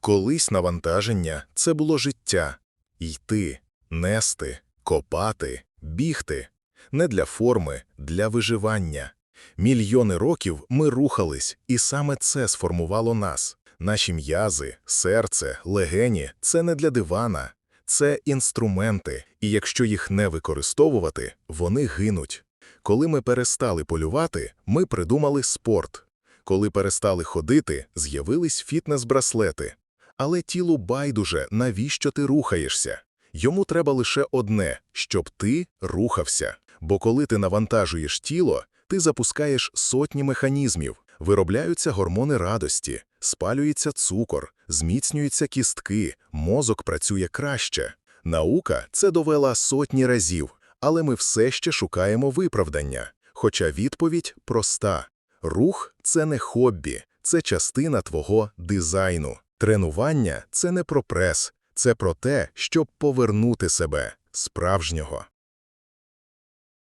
Колись навантаження це було життя йти, нести, копати, бігти. Не для форми, для виживання. Мільйони років ми рухались, і саме це сформувало нас. Наші м'язи, серце, легені – це не для дивана, це інструменти, і якщо їх не використовувати, вони гинуть. Коли ми перестали полювати, ми придумали спорт. Коли перестали ходити, з'явились фітнес-браслети. Але тілу байдуже, навіщо ти рухаєшся. Йому треба лише одне – щоб ти рухався. Бо коли ти навантажуєш тіло, ти запускаєш сотні механізмів, виробляються гормони радості, спалюється цукор, зміцнюються кістки, мозок працює краще. Наука це довела сотні разів, але ми все ще шукаємо виправдання. Хоча відповідь проста. Рух – це не хобі, це частина твого дизайну. Тренування – це не про прес, це про те, щоб повернути себе справжнього.